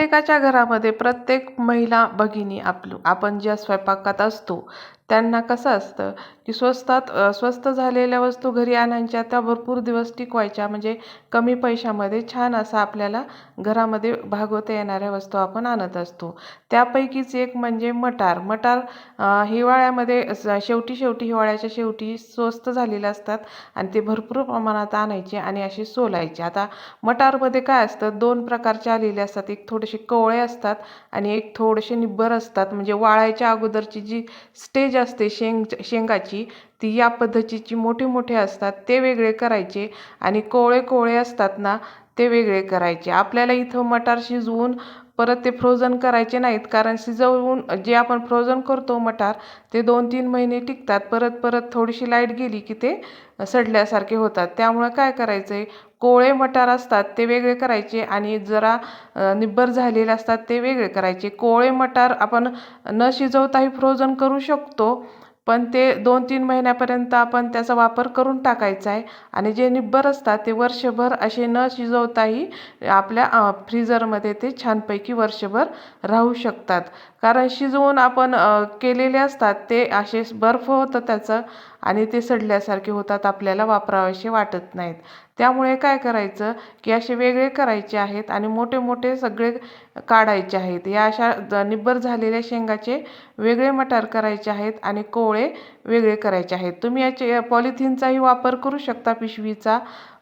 प्रत्येकाच्या घरामध्ये प्रत्येक महिला भगिनी आपलं. आपण ज्या स्वयंपाकात असतो त्यांना कसं असतं की स्वस्तात स्वस्त झालेल्या वस्तू घरी आणायच्या त्या भरपूर दिवस टिकवायच्या. म्हणजे कमी पैशामध्ये छान असा आपल्याला घरामध्ये भागवता येणाऱ्या वस्तू आपण आणत असतो. त्यापैकीच एक म्हणजे मटार. मटार हिवाळ्यामध्ये शेवटी शेवटी हिवाळ्याच्या शेवटी स्वस्त झालेले असतात आणि ते भरपूर प्रमाणात आणायचे आणि असे सोलायचे. आता मटारमध्ये काय असतं दोन प्रकारचे आलेले असतात. एक थोडेसे कवळे असतात आणि एक थोडेसे निब्बर असतात. म्हणजे वाळायच्या अगोदरची जी स्टेज असते शेंग शेंगाची ती या पद्धतीची मोठे मोठे असतात ते वेगळे करायचे आणि कोवळे कोवळे असतात ना ते वेगळे करायचे. आपल्याला इथं मटार शिजवून परत ते फ्रोझन करायचे नाहीत. कारण शिजवून जे आपण फ्रोझन करतो मटार ते दोन तीन महिने टिकतात. परत परत थोडीशी लाइट गेली की ते सडल्यासारखे होतात. त्यामुळं काय करायचं आहे कोवळे मटार असतात ते वेगळे करायचे आणि जरा निब्बर झालेले असतात ते वेगळे करायचे. कोवळे मटार आपण न शिजवताही फ्रोझन करू शकतो. पण ते दोन तीन महिन्यापर्यंत आपण त्याचा वापर करून टाकायचा आहे. आणि जे निब्बर असतात ते वर्षभर असे न शिजवताही आपल्या फ्रीजरमध्ये ते छानपैकी वर्षभर राहू शकतात. कारण शिजवून आपण केलेले असतात ते असे बर्फ होतं त्याचं आणि ते सडल्यासारखे होतात आपल्याला वापरावेसे वाटत नाहीत. त्यामुळे काय करायचं की असे वेगळे करायचे आहेत आणि मोठे मोठे सगळे काढायचे आहेत. या अशा निब्बर झालेल्या शेंगाचे वेगळे मटार करायचे आहेत आणि कोवळे वेगळे करायचे आहेत. तुम्ही याचे पॉलिथिनचाही वापर करू शकता पिशवीचा.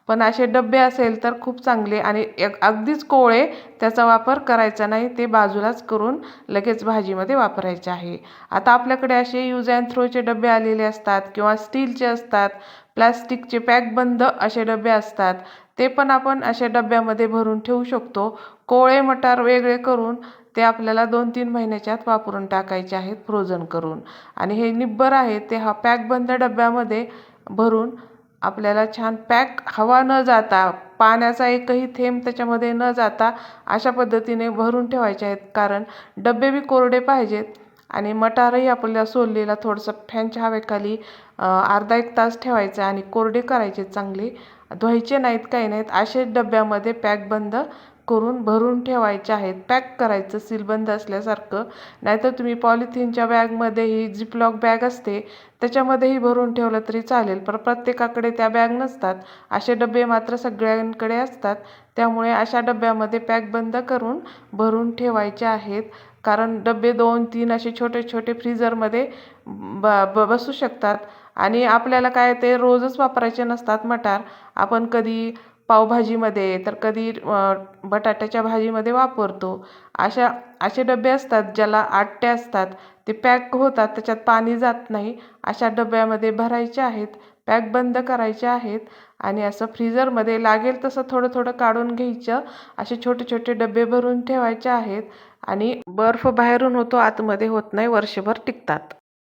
पण असे डबे असेल तर खूप चांगले आणि एक अगदीच कोवळे त्याचा वापर करायचा नाही ते बाजूलाच करून लगेच भाजीमध्ये वापरायचे आहे. आता आपल्याकडे असे यूज अँड थ्रोचे डबे आलेले असतात किंवा स्टीलचे असतात प्लॅस्टिकचे पॅकबंद असे डबे असतात ते पण आपण अशा डब्यामध्ये भरून ठेवू शकतो. कोवळे मटार वेगळे करून ते आपल्याला दोन तीन महिन्याच्यात वापरून टाकायचे आहेत फ्रोझन करून. आणि हे निब्बर आहे ते हा पॅकबंद डब्यामध्ये भरून आपल्याला छान पॅक हवा न जाता पाण्याचा एकही थेंब त्याच्यामध्ये न जाता अशा पद्धतीने भरून ठेवायचे आहेत. कारण डबे बी कोरडे पाहिजेत आणि मटारही आपल्याला सोललेला थोडंसं फॅनच्या हवेखाली अर्धा एक तास ठेवायचा आणि कोरडे करायचे चांगले. धुवायचे नाहीत काही नाहीत. असे डब्यामध्ये पॅक बंद करून भरून ठेवायचे आहेत. पॅक करायचं सीलबंद असल्यासारखं. नाहीतर तुम्ही पॉलिथिनच्या बॅगमध्येही जिपलॉक बॅग असते त्याच्यामध्येही भरून ठेवलं तरी चालेल. पण प्रत्येकाकडे त्या बॅग नसतात. असे डबे मात्र सगळ्यांकडे असतात. त्यामुळे अशा डब्यामध्ये पॅक बंद करून भरून ठेवायचे आहेत. कारण डबे दोन तीन असे छोटे छोटे फ्रीजरमध्ये ब ब बसू शकतात. आणि आपल्याला काय ते रोजच वापरायचे नसतात मटार. आपण कधी पावभाजीमध्ये तर कधी बटाट्याच्या भाजीमध्ये वापरतो. अशा असे डबे असतात ज्याला आट्टे असतात. ते पॅक होतात त्याच्यात पाणी जात नाही. अशा डब्यामध्ये भरायचे आहेत पॅक बंद करायचे आहेत आणि असं फ्रीजरमध्ये लागेल तसं थोडं थोडं काढून घ्यायचं. असे छोटे छोटे डबे भरून ठेवायचे आहेत आणि बर्फ बाहेरून होतो आतमध्ये होत नाही वर्षभर टिकतात.